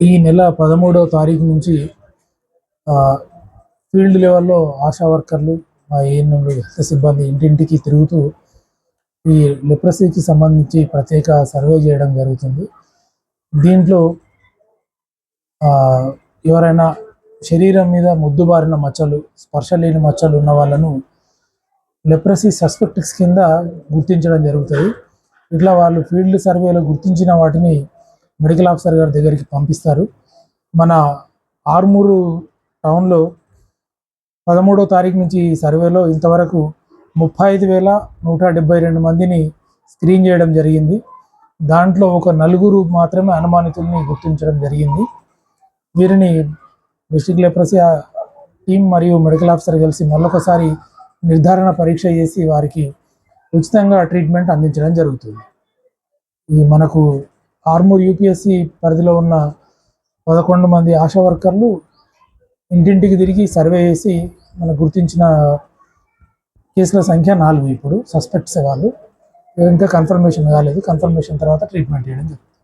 ఈ నెల పదమూడవ తారీఖు నుంచి ఫీల్డ్ లెవెల్లో ఆశా వర్కర్లు మా ఏఎన్ఎంలు హెల్త్ సిబ్బంది ఇంటింటికి తిరుగుతూ ఈ లెప్రసీకి సంబంధించి ప్రత్యేక సర్వే చేయడం జరుగుతుంది. దీంట్లో ఎవరైనా శరీరం మీద ముద్దుబారిన మచ్చలు స్పర్శ లేని మచ్చలు ఉన్న వాళ్ళను లెప్రసీ సస్పెక్ట్స్ కింద గుర్తించడం జరుగుతుంది. ఇట్లా వాళ్ళు ఫీల్డ్ సర్వేలో గుర్తించిన వాటిని మెడికల్ ఆఫీసర్ గారి దగ్గరికి పంపిస్తారు. మన ఆర్మూరు టౌన్లో పదమూడో తారీఖు నుంచి సర్వేలో ఇంతవరకు ముప్పై ఐదు వేల నూట డెబ్బై రెండు మందిని స్క్రీన్ చేయడం జరిగింది. దాంట్లో ఒక నలుగురు మాత్రమే అనుమానితుల్ని గుర్తించడం జరిగింది. వీరిని డిస్టిక్ లెప్రసీ టీం మరియు మెడికల్ ఆఫీసర్ కలిసి మళ్ళొకసారి నిర్ధారణ పరీక్ష చేసి వారికి ఉచితంగా ట్రీట్మెంట్ అందించడం జరుగుతుంది. ఈ మనకు ఆర్మూర్ యూపీఎస్సి పరిధిలో ఉన్న పదకొండు మంది ఆశా వర్కర్లు ఇంటింటికి తిరిగి సర్వే చేసి మనకు గుర్తించిన కేసుల సంఖ్య నాలుగు ఇప్పుడు. సస్పెక్ట్స్ వాళ్ళు. ఇంకా కన్ఫర్మేషన్ కాలేదు. కన్ఫర్మేషన్ తర్వాత ట్రీట్మెంట్ చేయడం జరుగుతుంది.